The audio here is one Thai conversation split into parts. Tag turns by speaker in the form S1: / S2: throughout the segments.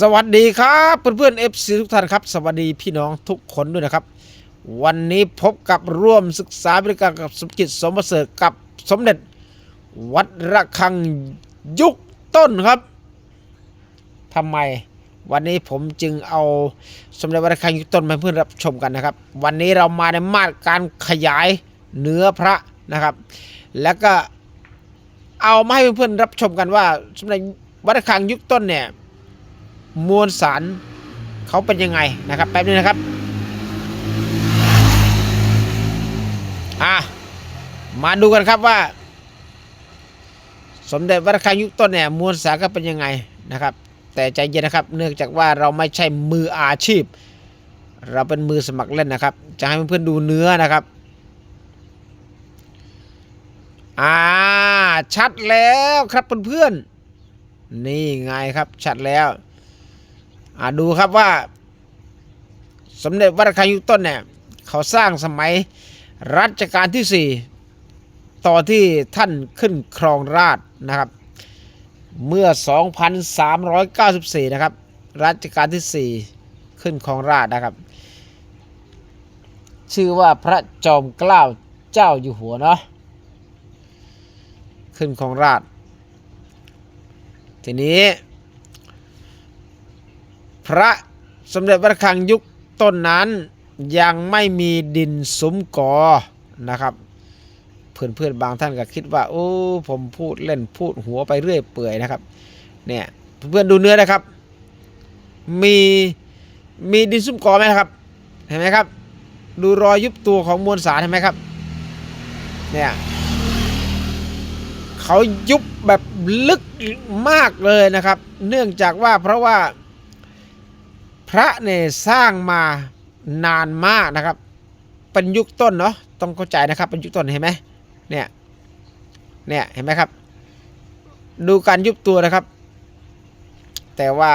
S1: สวัสดีครับเพื่อนๆ FC ทุกท่านครับ สวัสดีพี่น้องทุกคนด้วยนะครับ วันนี้พบกับร่วมศึกษาบริการกับสมจิตสมประเสริฐกับสมเด็จ วัดระฆังยุคต้นครับทำไมวันนี้ผมจึงเอาสมเด็จวัดระฆังยุคต้นมาเพื่อนรับชมกันนะครับ วันนี้เรามาในมาตรการขยายเนื้อพระนะครับ แล้วก็เอามาให้เพื่อนๆรับชมกันว่าสมเด็จวัดระฆังยุคต้นเนี่ย มวลสารเขาเป็นยังไงนะครับแป๊บนึงนะครับอะมาดูกันครับว่า สมเด็จวัดระฆังยุคต้นเนี่ยมวลสารก็เป็นยังไงนะครับ แต่ใจเย็นนะครับ เนื่องจากว่าเราไม่ใช่มืออาชีพ เราเป็นมือสมัครเล่นนะครับ จะให้เพื่อนๆดูเนื้อนะครับอ่าชัดแล้วครับเพื่อนๆนี่ไงครับชัดแล้ว อ่าดูครับว่า สมเด็จวัดระฆังยุต้นเนี่ยเขาสร้างสมัยรัชกาลที่ 4 ต่อที่ท่านขึ้นครองราชนะครับ เมื่อ 2394 นะครับ รัชกาลที่ 4 ขึ้นครองราชนะครับ ชื่อว่าพระจอมเกล้าเจ้าอยู่หัวเนาะขึ้นครองราชทีนี้ พระสมเด็จพระคังยุคต้นนั้นยังไม่มีดินสุมกอนะครับ เพื่อนๆบางท่านก็คิดว่าโอ้ผมพูดเล่นพูดหัวไปเรื่อยเปื่อยนะครับเนี่ยเพื่อนๆดูเนื้อนะครับ มีมีดินสุมกอไหมครับ เห็นไหมครับ ดูรอยยุบตัวของมวลสารเห็นไหมครับเนี่ยเขายุบแบบลึกมากเลยนะครับ เนื่องจากว่าเพราะว่า พระเนี่ยสร้างมานานมากนะครับเป็นยุคต้นเนาะต้องเข้าใจนะครับเป็นยุคต้นเห็นไหมเนี่ยเนี่ยเห็นไหมครับ ดูการยุบตัวนะครับ แต่ว่า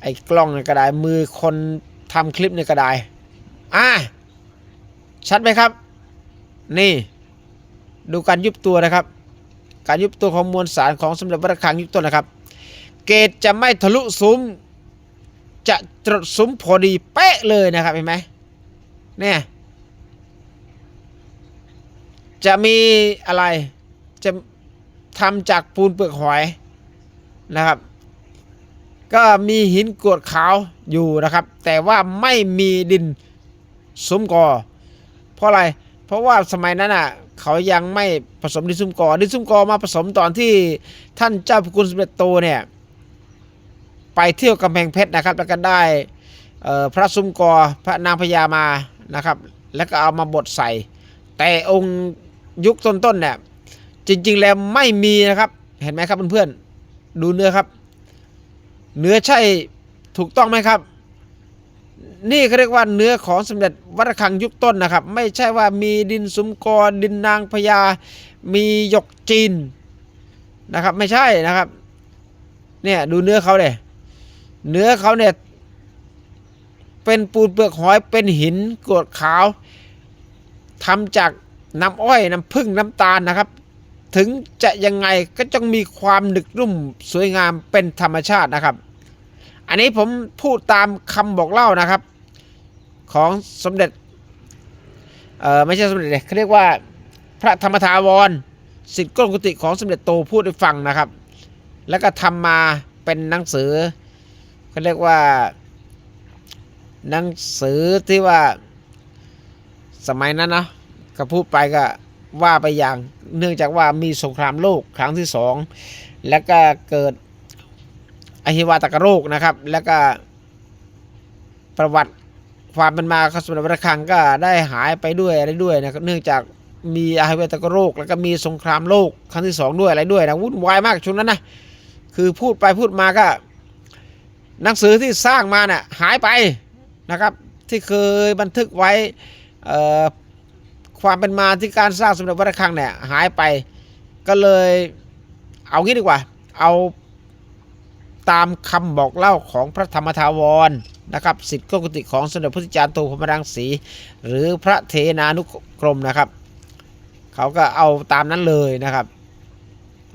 S1: ไอ้กล้องเนี่ยก็ได้มือคนทำคลิปเนี่ยก็ได้อ่าชัดไหมครับ นี่ ดูการยุบตัวนะครับ การยุบตัวของมวลสารของสมเด็จพระคังยุคต้นนะครับ เกตจะไม่ทะลุซุ้ม จะตรดซุ้มพอดีเป๊ะเลยนะครับเห็นไหมเนี่ยจะมีอะไรจะทำจากปูนเปลือกหอยนะครับ ก็มีหินกรวดขาวอยู่นะครับ แต่ว่าไม่มีดินซุ้มกอ เพราะอะไร เพราะว่าสมัยนั้นอะเขายังไม่ผสมดินซุ้มกอดินซุ้มกอมาผสมตอนที่ท่านเจ้าพระคุณสมเด็จโตเนี่ย ไปเที่ยวกำแพงเพชรนะครับ แล้วก็ได้พระซุ้มกอพระนางพญามานะครับ แล้วก็เอามาบดใส่ แต่องค์ยุคต้นๆเนี่ยจริง ๆ แล้วไม่มีนะครับ เห็นไหมครับเพื่อนๆดูเนื้อครับ เนื้อใช่ถูกต้องไหมครับ นี่เขาเรียกว่าเนื้อของสมเด็จวัดระฆังยุคต้นนะครับ ไม่ใช่ว่ามีดินซุ้มกอดินนางพญามีหยกจีนนะครับ ไม่ใช่นะครับ เนี่ยดูเนื้อเขาเลย เนื้อเขาเนี่ยเป็นปูนเปลือกหอยเป็นหินกรวดขาวทำจากน้ำอ้อยน้ำผึ้งน้ำตาลนะครับ ถึงจะยังไงก็ต้องมีความหนึกนุ่มสวยงามเป็นธรรมชาตินะครับ อันนี้ผมพูดตามคำบอกเล่านะครับ ของสมเด็จเออไม่ใช่สมเด็จเลยเขาเรียกว่าพระธรรมทาวรสิทธิก้นกุฏิของสมเด็จโตพูดให้ฟังนะครับ แล้วก็ทำมาเป็นหนังสือ เขาเรียกว่า หนังสือที่ว่าสมัยนั้นนะก็พูดไปก็ว่าไปอย่าง เนื่องจากว่ามีสงครามโลกครั้งที่สองแล้วก็เกิดอหิวาตกโรคนะครับ แล้วก็ประวัติความเป็นมาของสมเด็จพระคังก็ได้หายไปด้วยอะไรด้วยนะครับเนื่องจากมีอหิวาตกโรค แล้วก็มีสงครามโลกครั้งที่สองด้วยอะไรด้วยนะวุ่นวายมากช่วงนั้นนะคือพูดไปพูดมาก็ หนังสือที่สร้างมาเนี่ยหายไปนะครับที่เคยบันทึกไว้ความเป็นมาที่การสร้างสมเด็จพระระฆังเนี่ยหายไปก็เลยเอางี้ดีกว่า เอาตามคำบอกเล่าของพระธรรมทาวรนะครับสิทธิโกกุติของสมเด็จพระพุทธจารย์โตพมรังสี หรือพระเทนานุกรมนะครับ เขาก็เอาตามนั้นเลยนะครับ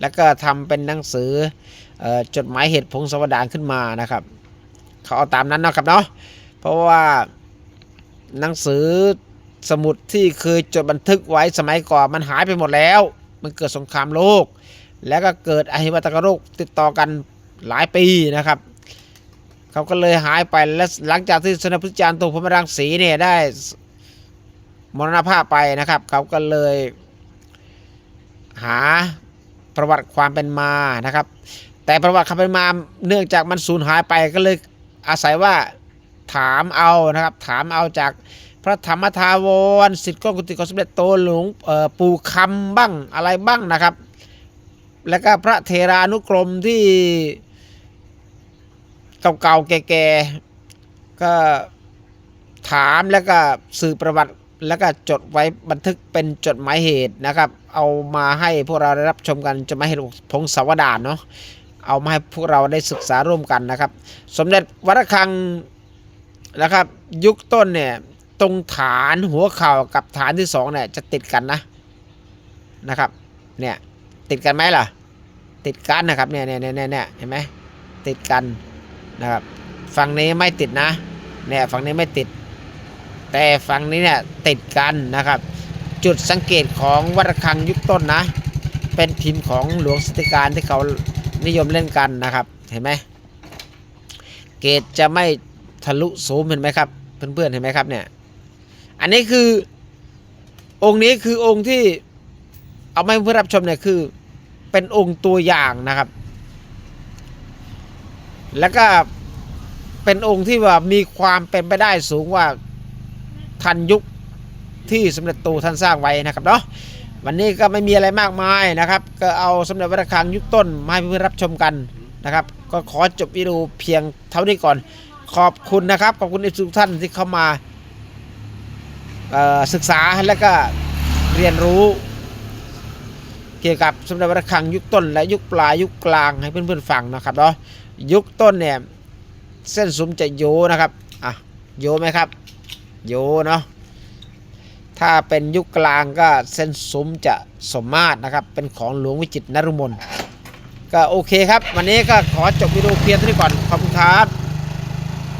S1: แล้วก็ทำเป็นหนังสือออจดหมายเหตุผงสวดานขึ้นมานะครับเขาเอาตามนั้นนะครับเนาะเพราะว่าหนังสือสมุดที่เคยจดบันทึกไว้สมัยก่อนมันหายไปหมดแล้ว มันเกิดสงครามโลก แล้วก็เกิดอหิวาตกโรคติดต่อกันหลายปีนะครับ เขาก็เลยหายไปและหลังจากที่สมเด็จพระจารย์โตพรหมรังสีเนี่ยได้มรณภาพไปนะครับ เขาก็เลยหา ประวัติความเป็นมานะครับ แต่ประวัติความเป็นมาเนื่องจากมันสูญหายไปก็เลยอาศัยว่าถามเอานะครับ ถามเอาจากพระธรรมทาวรสิทธิ์ก้องกุฏิของสมเด็จโตหลวงปู่คำบ้างอะไรบ้างนะครับ แล้วก็พระเทรานุกรมที่เก่าๆแก่ๆก็ถามแล้วก็สื่อประวัติ แล้วก็จดไว้บันทึกเป็นจดหมายเหตุนะครับ เอามาให้พวกเราได้รับชมกันจดหมายเหตุพงศาวดารเนาะเอามาให้พวกเราได้ศึกษาร่วมกันนะครับ สมเด็จวัดระฆังนะครับ ยุคต้นเนี่ยตรงฐานหัวเข่ากับฐานที่สองเนี่ยจะติดกันนะนะครับเนี่ยติดกันไหมล่ะ ติดกันนะครับเนี่ยเนี่ยเนี่ยเนี่ยเห็นไหมติดกันนะครับฝั่งนี้ไม่ติดนะเนี่ยฝั่งนี้ไม่ติด แต่ฝั่งนี้เนี่ยติดกันนะครับ จุดสังเกตของวัดระฆังยุคต้นนะ เป็นพิมพ์ของหลวงสติการที่เขานิยมเล่นกันนะครับ เห็นไหมเกตจะไม่ทะลุสูมเห็นไหมครับเพื่อนๆเห็นไหมครับเนี่ยอันนี้คือองค์นี้คือองค์ที่เอามาเพื่อรับชมเนี่ยคือเป็นองค์ตัวอย่างนะครับ แล้วก็เป็นองค์ที่ว่ามีความเป็นไปได้สูงว่า ทันยุคที่สมเด็จโตท่านสร้างไว้นะครับเนาะวันนี้ก็ไม่มีอะไรมากมายนะครับ ก็เอาสมเด็จวัดระฆังยุคต้นมาให้เพื่อนๆรับชมกันนะครับ ก็ขอจบวิดีโอเพียงเท่านี้ก่อน ขอบคุณนะครับ ขอบคุณทุกท่านที่เข้ามาศึกษาและก็เรียนรู้ เกี่ยวกับสมเด็จวัดระฆังยุคต้น และยุคปลายยุคกลางให้เพื่อนๆฟังนะครับเนาะยุคต้นเนี่ยเส้นสุมจะโยนะครับอะโยไหมครับ โยเนาะถ้าเป็นยุคกลางก็เส้นซุ้มจะสมมาตรนะครับ เป็นของหลวงวิจิตรนรุมนก็โอเคครับ วันนี้ก็ขอจบวิดีโอเพียงเท่านี้ก่อน ขอบคุณครับ